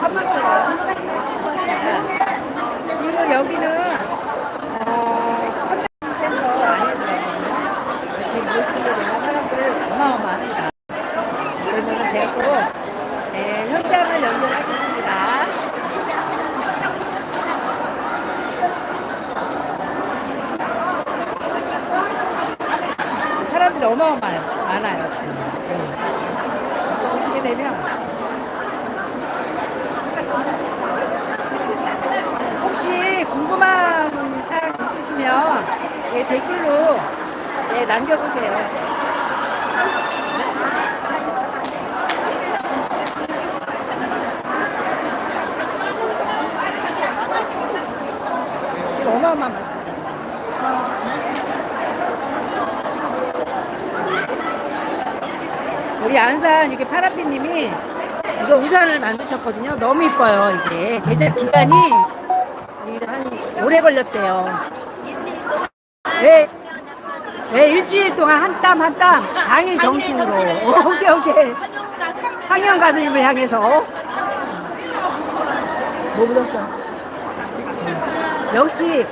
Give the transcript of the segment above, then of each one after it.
천막처럼. 지금 여기는 어, 컨벤션 안에서 지금 모집에 되는 사람들 어마어마합니다. 그러면 제가 또 네, 현장을 연결하겠습니다. 사람들이 어마어마해요. 많아요, 지금. 네. 보시게 되면 혹시 궁금한 사항 있으시면 예, 댓글로 예, 남겨보세요. 지금 어마어마한 많습니다. 우리 안산 이게 파라피님이 이거 우산을 만드셨거든요. 너무 이뻐요 이게 제작 기간이 한 오래 걸렸대요. 네, 네 일주일 동안 한 땀 한 땀 장인 정신으로 오케이 오케이 황영 가수님을 향해서 뭐 묻었어? 역시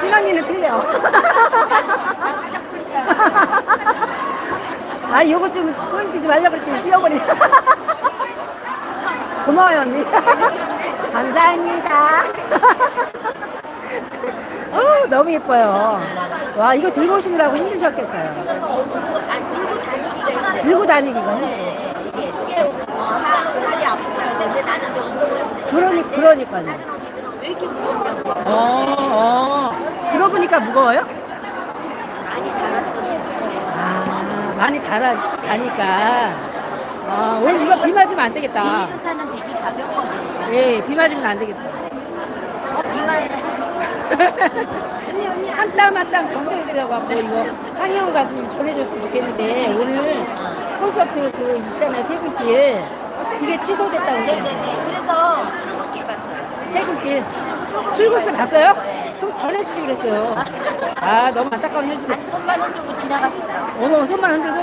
찐언니는 틀려. 아니 요거 좀 포인트 좀 하려고 그랬더니 뛰어버리네 고마워요 언니 감사합니다 어 너무 예뻐요 와 이거 들고 오시느라고 힘드셨겠어요 들고 다니기가 힘들어 그러니 그러니까요 어, 어. 들어보니까 무거워요? 아, 많이 달아, 다니까. 아, 오늘 이거 비 맞으면 안 되겠다. 주사는 되게 가볍거든요. 예, 비 맞으면 안 되겠다. 한땀 한 땀 정성이 들어가고 이거 황영우 가수님 전해줬으면 좋겠는데 오늘 콘서트 그 있잖아요 퇴근길 그게 취소됐다고 네네네. 그래서 출근길 봤어요. 퇴근길 출근길 출근길 봤어요. 갔어요? 네. 좀 전해주지 그랬어요 아 너무 안타까운 현실이 아니 손만 흔들고 지나가시더라고요. 어머 손만 흔들고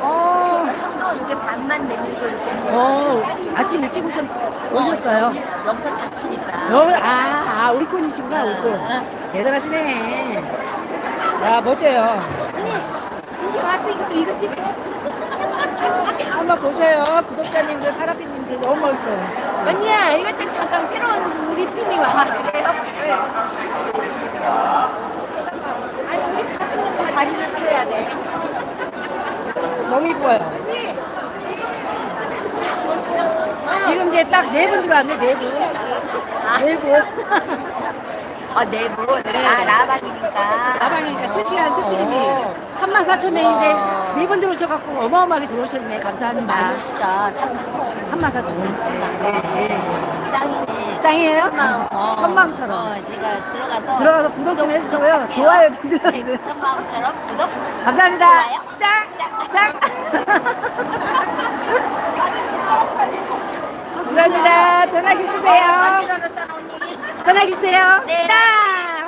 어, 손- 손도 이렇게 반만 내밀고 이렇게. 어 아침 일찍 오셨, 오셨어요 영상 잤으니까. 너, 아, 아, 우리 콘이시구나, 우리 콘. 대단하시네. 야, 멋져요. 이제 와서 이거 이거 찍어. 한번 보셔요. 구독자님들, 파라피님들 너무 멋있어요. 언니야 이거 좀 잠깐 새로운 우리 팀이 왔어. 그래요? 아니 우리 가수님 다 다리를 펴야 돼. 너무 이뻐요. 지금 이제 딱 네 분 들어왔네, 네 분. 네 분. 어 내부 아 라방이니까. 가방이니까 실시간 스트리밍. 오. 3만 4천 명인데 네분 들어오셔갖고 어마어마하게 들어오셨네. 감사합니다. 많으시다. 3만 4천 명. 네, 네. 짱이네. 짱이에요? 천마음. 어. 천마음처럼. 어, 제가 들어가서 들어가서 구독 좀 해주시고요. 좋아요 좀 눌러주세요. 천마음처럼 구독. 감사합니다. 좋아요? 짱! 짱! 감사합니다. 편하게 쉬세요. 만들어놨잖아 언니. 편하게 쉬세요. 네. 짱!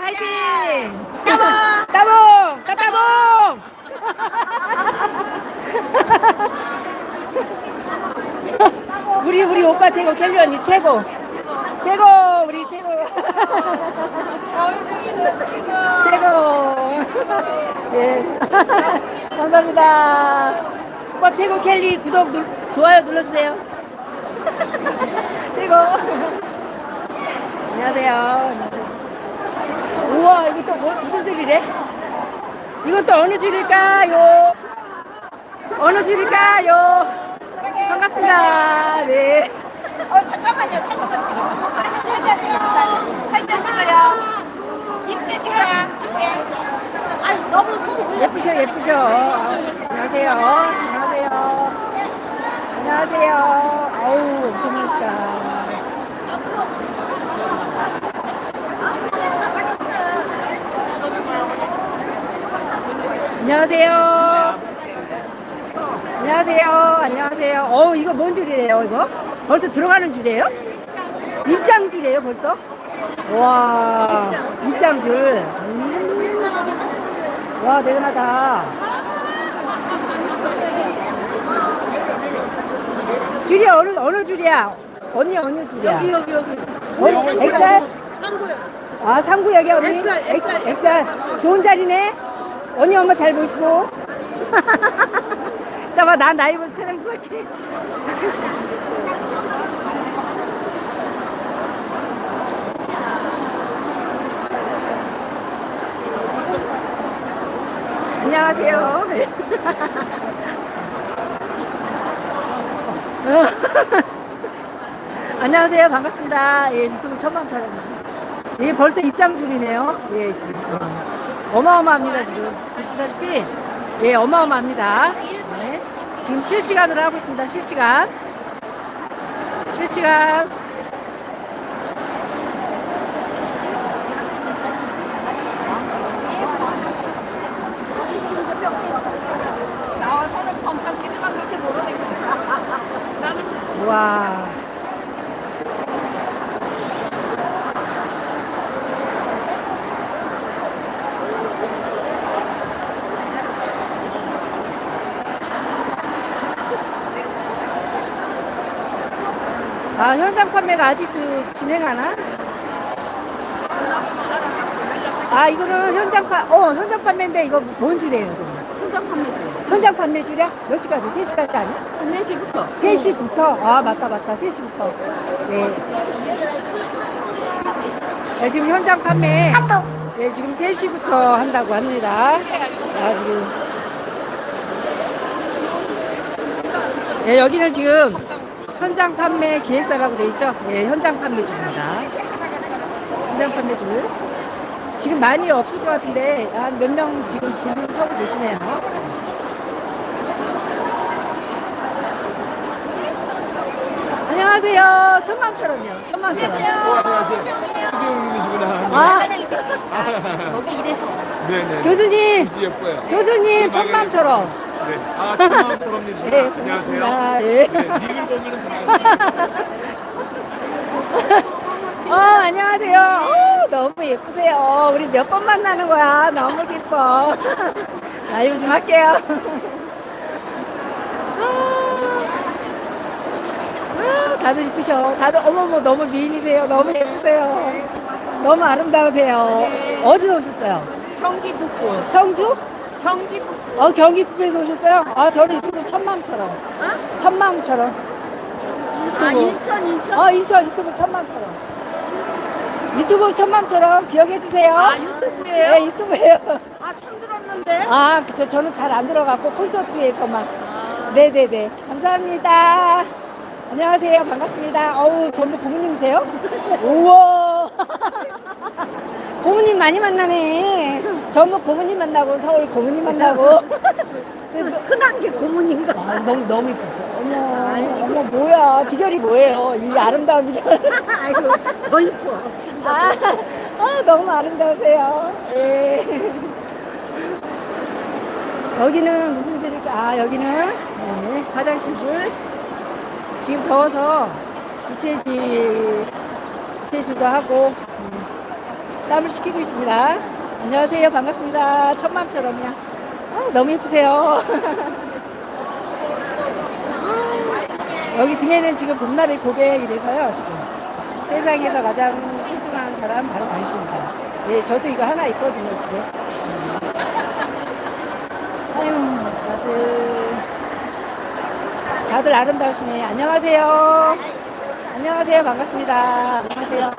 화이팅! 따봉! 따봉! 따따봉! 우리 우리 오빠 최고 켈리 언니 최고 최고 우리 최고 최고 예 감사합니다 오빠 최고 켈리 구독 눌, 좋아요 눌러주세요 최고 안녕하세요. 우와 이거 또 뭐, 무슨 줄이래? 이건 또 어느 줄일까요? 어느 줄일까요? 반갑습니다. 네. 어 잠깐만요. 사진 좀 찍어. 사진 찍어. 사진 찍어요. 이쁘게 찍어요. 이쁘게. 아니 너무 예쁘셔 예쁘셔. 안녕하세요. 안녕하세요 안녕하세요. 아우 엄청 많으시다. 안녕하세요. 안녕하세요. 안녕하세요. 어 이거 뭔 줄이래요 이거? 벌써 들어가는 줄이에요? 입장 줄이에요 벌써? 와 입장 줄. 음. 와 대단하다 줄이 어느 어느 줄이야 언니 어느 줄이야? 여기 여기 여기. 어, 엑셀? 상구요. 아 상구역이 언니? 엑셀, 엑셀, 엑- 엑셀. 좋은 자리네. 언니 엄마 잘 보시고. 잠깐만 나 나이브 촬영 좀 할게. 안녕하세요. 안녕하세요. 반갑습니다. 예, 유튜브 처음 촬영입니다. 예, 벌써 입장 중이네요. 예, 지금. 어. 어마어마합니다, 지금. 보시다시피. 예, 어마어마합니다. 예. 지금 실시간으로 하고 있습니다. 실시간. 실시간. 나와서는 범상 찍으면 그렇게 몰아내니까. 나는 와. 아, 현장 판매가 아직도 진행하나? 아, 이거는 현장 판, 어, 현장 판매인데 이거 뭔 줄이에요, 이거? 혼자 판매죠. 현장 판매 줄이야? 몇 시까지? 3시까지 아니야? 3시부터. 3시부터? 아, 맞다, 맞다. 3시부터. 네. 네, 지금 현장 판매. 네, 지금 3시부터 한다고 합니다. 아, 지금. 네, 여기는 지금 현장 판매 기획사라고 돼 있죠? 네, 현장 판매줄입니다. 현장 판매줄. 지금 많이 없을 것 같은데, 한 몇 명 지금 줄 서고 계시네요. 안녕하세요. 천맘처럼요. 천맘처럼. 안녕하세요. 수경님이시구나. 아, 여기 이래서. 네네. 교수님. 예뻐요. 교수님, 천맘처럼. 네. 아, 천맘처럼님이시구나. 네, 안녕하세요. 예. 네, 닉을 보면은 다 어, 안녕하세요. 어, 너무 예쁘세요. 우리 몇 번 만나는 거야. 너무 기뻐. 라이브 좀 할게요. 아, 다들 이쁘셔. 다들 어머머 너무 미인이세요. 너무 예쁘세요. 너무 아름다우세요. 어디서 오셨어요? 경기 북부. 청주? 경기 북부. 어 경기 북부에서 오셨어요? 아 저는 유튜브 천맘처럼 어? 천맘처럼 아, 인천, 인천. 어 인천 유튜브 천맘처럼 유튜브 천맘처럼 기억해 주세요. 아, 유튜브예요? 네 유튜브예요. 아, 처음 들었는데. 아 저, 저는 잘 안 들어갔고 콘서트에서만. 네네네 감사합니다. 안녕하세요 반갑습니다. 어우 전부 고모님이세요? 우와 고모님 많이 만나네. 전부 고모님 만나고 서울 고모님 만나고. 흔한 게 고문인가? 아, 너무 너무 이쁘세요. 어머, 어머 뭐야 비결이 뭐예요? 이 아름다운 비결. 아이고, 더 이뻐. 아, 아 너무 아름다우세요. 예. 여기는 무슨 줄일까? 아 여기는 네, 화장실 줄. 지금 더워서 부채질 부채질도 하고 음, 땀을 식히고 있습니다. 안녕하세요 반갑습니다. 천맘처럼요. 아, 너무 예쁘세요. 여기 등에는 지금 봄날의 고백이래서요, 지금. 세상에서 가장 소중한 사람 바로 당신이다. 예, 저도 이거 하나 있거든요, 집에. 음. 아유, 다들. 다들 아름다우시네. 안녕하세요. 안녕하세요. 반갑습니다. 안녕하세요.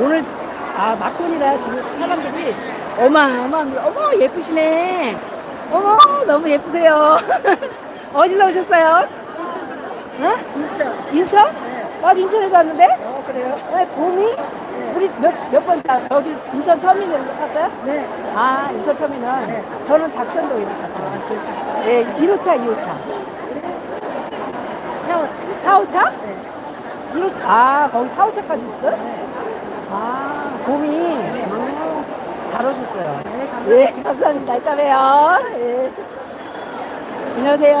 오늘, 아, 막콘이라 지금 사람들이 어마어마합니다. 어머, 예쁘시네. 어머, 너무 예쁘세요. 어디서 오셨어요? 어? 인천. 인천? 네. 나도 인천에서 왔는데? 어, 그래요? 네, 봄이? 우리 몇, 몇 번 다, 저기 인천 터미널 탔어요? 네. 아, 인천 터미널. 네. 저는 작전도 이렇게 탔어요. 네, 1호차, 2호차. 4호차. 4호차? 네. 1호, 아, 거기 4호차까지 있어요? 네. 아, 봄이. 아, 잘 오셨어요. 네, 감사합니다. 예, 감사합니다. 이따 봬요. 예. 안녕하세요.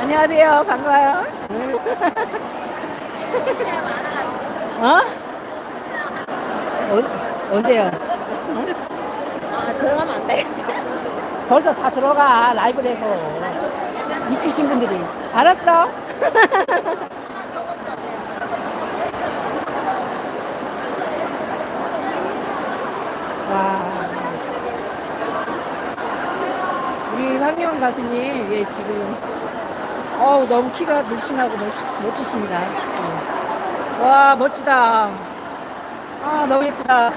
안녕하세요. 반가워요. 어? 어? 언제요? 들어가면 안 돼. 벌써 다 들어가 라이브에서 이쁘신 분들이 알았어? 와 우리 황영 가수님 예 지금 어우 너무 키가 늘씬하고 멋지, 멋지십니다 어. 와 멋지다 아 너무 예쁘다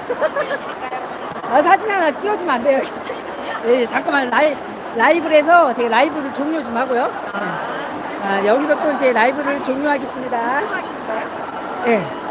아, 사진 하나 찍어주면 안 돼요 예, 잠깐만 라이, 라이브를 해서 제가 라이브를 종료 좀 하고요. 아, 여기서 또 이제 라이브를 종료하겠습니다. 예.